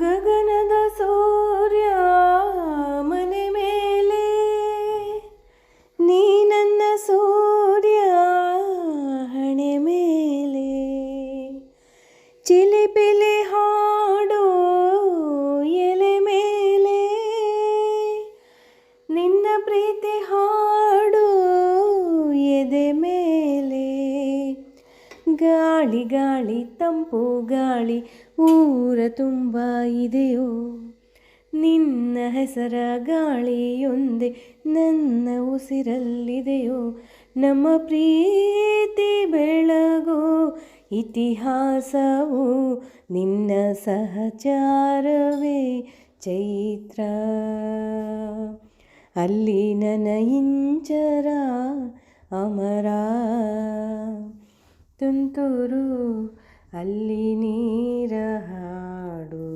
ಗಗನದ ಸೂರ್ಯ ಮನೆ ಮೇಲೆ. ನೀ ನನ್ನ ಸೂರ್ಯ ಹಣೆ ಮೇಲೆ. ಚಿಲಿಪಿಲಿ ಹಾಡು ಎಲೆ ಮೇಲೆ. ನಿನ್ನ ಪ್ರೀತಿ ಹಾಡು ಎದೆ ಮೇಲೆ. ಗಾಳಿ ಗಾಳಿ, ತಂಪು ಗಾಳಿ, ಊರ ತುಂಬ ಇದೆಯೋ? ನಿನ್ನ ಹೆಸರ ಗಾಳಿಯೊಂದೆ, ನನ್ನ ಉಸಿರಲ್ಲಿದೆಯೋ? ನಮ್ಮ ಪ್ರೀತಿ ಬೆಳಗೋ ಇತಿಹಾಸವು ನಿನ್ನ ಸಹಚಾರವೇ ಚೈತ್ರ. ಅಲ್ಲಿ ನನ್ನ ಇಂಚರ ಅಮರ. ತುಂತುರು, ಅಲ್ಲಿ ನೀರ ಹಾಡು.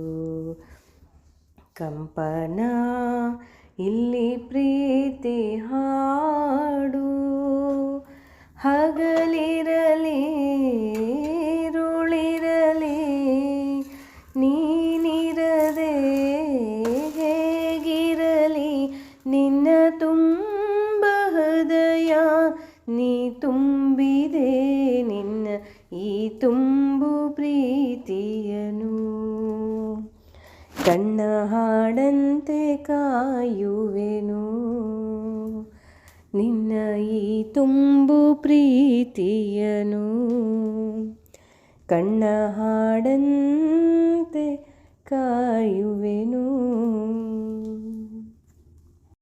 ಕಂಪನ, ಇಲ್ಲಿ ಪ್ರೀತಿ ಹಾಡು. ಹಗಲಿರಲಿ, ರುಳಿರಲಿ, ನೀನಿರದೆ ಹೇಗಿರಲಿ? ನಿನ್ನ ತುಂಬ ಹೃದಯ ನೀ ತುಂಬಿದೆ ಈ ತುಂಬು ಪ್ರೀತಿಯನು. ಕಣ್ಣ ಹಾಡಂತೆ ಕಾಯುವೆನು. ನಿನ್ನ ಈ ತುಂಬು ಪ್ರೀತಿಯನು. ಕಣ್ಣ ಹಾಡಂತೆ ಕಾಯುವೆನು.